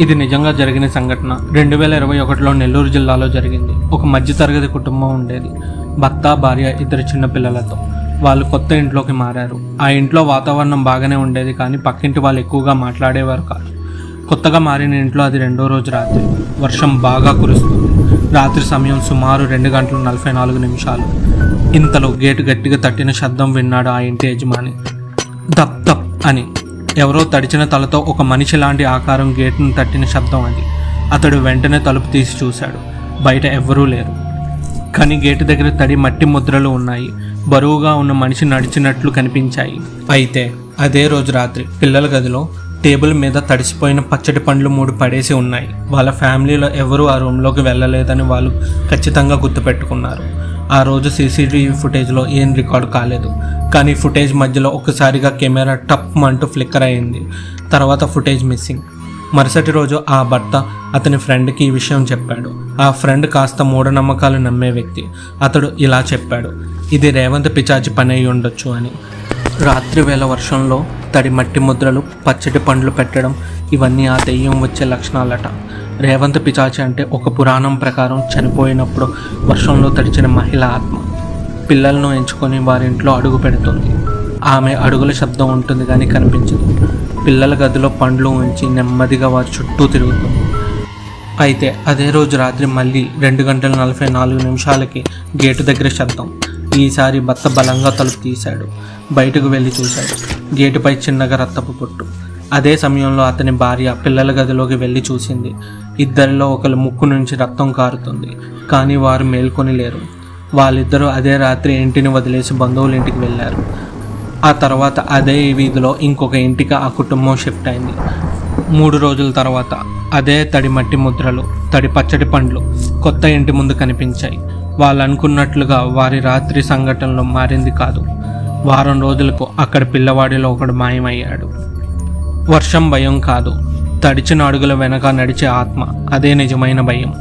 ఇది నిజంగా జరిగిన సంఘటన. రెండు వేల ఇరవై ఒకటిలో నెల్లూరు జిల్లాలో జరిగింది. ఒక మధ్యతరగతి కుటుంబం ఉండేది. భర్త భార్య ఇద్దరు చిన్న పిల్లలతో. వాళ్ళు కొత్త ఇంట్లోకి మారారు. ఆ ఇంట్లో వాతావరణం బాగానే ఉండేది కానీ పక్కింటి వాళ్ళు ఎక్కువగా మాట్లాడేవారు కాదు. కొత్తగా మారిన ఇంట్లో అది రెండో రోజు రాత్రి. వర్షం బాగా కురుస్తుంది. రాత్రి సమయం సుమారు రెండు గంటలు నలభై నాలుగు నిమిషాలు. ఇంతలో గేటు గట్టిగా తట్టిన శబ్దం విన్నాడు ఆ ఇంటి యజమాని. దప్ దప్ అని. ఎవరో తడిచిన తలతో ఒక మనిషి లాంటి ఆకారం గేటును తట్టిన శబ్దం అది. అతడు వెంటనే తలుపు తీసి చూశాడు. బయట ఎవ్వరూ లేరు. కానీ గేటు దగ్గర తడి మట్టి ముద్రలు ఉన్నాయి. బరువుగా ఉన్న మనిషి నడిచినట్లు కనిపించాయి. అయితే అదే రోజు రాత్రి పిల్లల గదిలో టేబుల్ మీద తడిసిపోయిన పచ్చడి పండ్లు మూడు పడేసి ఉన్నాయి. వాళ్ళ ఫ్యామిలీలో ఎవరూ ఆ రూమ్లోకి వెళ్ళలేదని వాళ్ళు ఖచ్చితంగా గుర్తుపెట్టుకున్నారు. ఆ రోజు సీసీటీవీ ఫుటేజ్లో ఏం రికార్డు కాలేదు. కానీ ఫుటేజ్ మధ్యలో ఒకసారిగా కెమెరా టప్ అంటూ ఫ్లిక్కర్ అయింది. తర్వాత ఫుటేజ్ మిస్సింగ్. మరుసటి రోజు ఆ భర్త అతని ఫ్రెండ్కి ఈ విషయం చెప్పాడు. ఆ ఫ్రెండ్ కాస్త మూఢనమ్మకాలు నమ్మే వ్యక్తి. అతడు ఇలా చెప్పాడు. ఇది రేవంత్ పిచాచి పని అయి ఉండొచ్చు అని. రాత్రి వేళ వర్షంలో తడి మట్టి ముద్రలు పచ్చడి పండ్లు పెట్టడం ఇవన్నీ ఆ దెయ్యం వచ్చే లక్షణాలట. రేవంత్ పిచాచి అంటే ఒక పురాణం ప్రకారం చనిపోయినప్పుడు వర్షంలో తడిచిన మహిళ ఆత్మ. పిల్లలను ఎంచుకొని వారింట్లో అడుగు పెడుతుంది. ఆమె అడుగుల శబ్దం ఉంటుంది కానీ కనిపించదు. పిల్లల గదిలో పండ్లు ఉంచి నెమ్మదిగా వారి చుట్టూ తిరుగుతుంది. అయితే అదే రోజు రాత్రి మళ్ళీ రెండు గంటల నలభై నాలుగు నిమిషాలకి గేటు దగ్గర శబ్దం. ఈసారి భర్త బలంగా తలుపు తీశాడు. బయటకు వెళ్ళి చూశాడు. గేటుపై చిన్నగా రక్తపు పొట్టు. అదే సమయంలో అతని భార్య పిల్లల గదిలోకి వెళ్ళి చూసింది. ఇద్దరిలో ఒకరి ముక్కు నుంచి రక్తం కారుతుంది. కానీ వారు మేల్కొని లేరు. వాళ్ళిద్దరూ అదే రాత్రి ఇంటిని వదిలేసి బంధువుల ఇంటికి వెళ్ళారు. ఆ తర్వాత అదే వీధిలో ఇంకొక ఇంటికి ఆ కుటుంబం షిఫ్ట్ అయింది. మూడు రోజుల తర్వాత అదే తడి మట్టి ముద్రలు తడి పచ్చడి పండ్లు కొత్త ఇంటి ముందు కనిపించాయి. వాళ్ళు అనుకున్నట్లుగా వారి రాత్రి సంఘటనలు మారింది కాదు. వారం రోజులకు అక్కడ పిల్లవాడిలో ఒకడు మాయమయ్యాడు. వర్షం భయం కాదు. తడిచిన అడుగుల వెనక నడిచే ఆత్మ అదే నిజమైన భయం.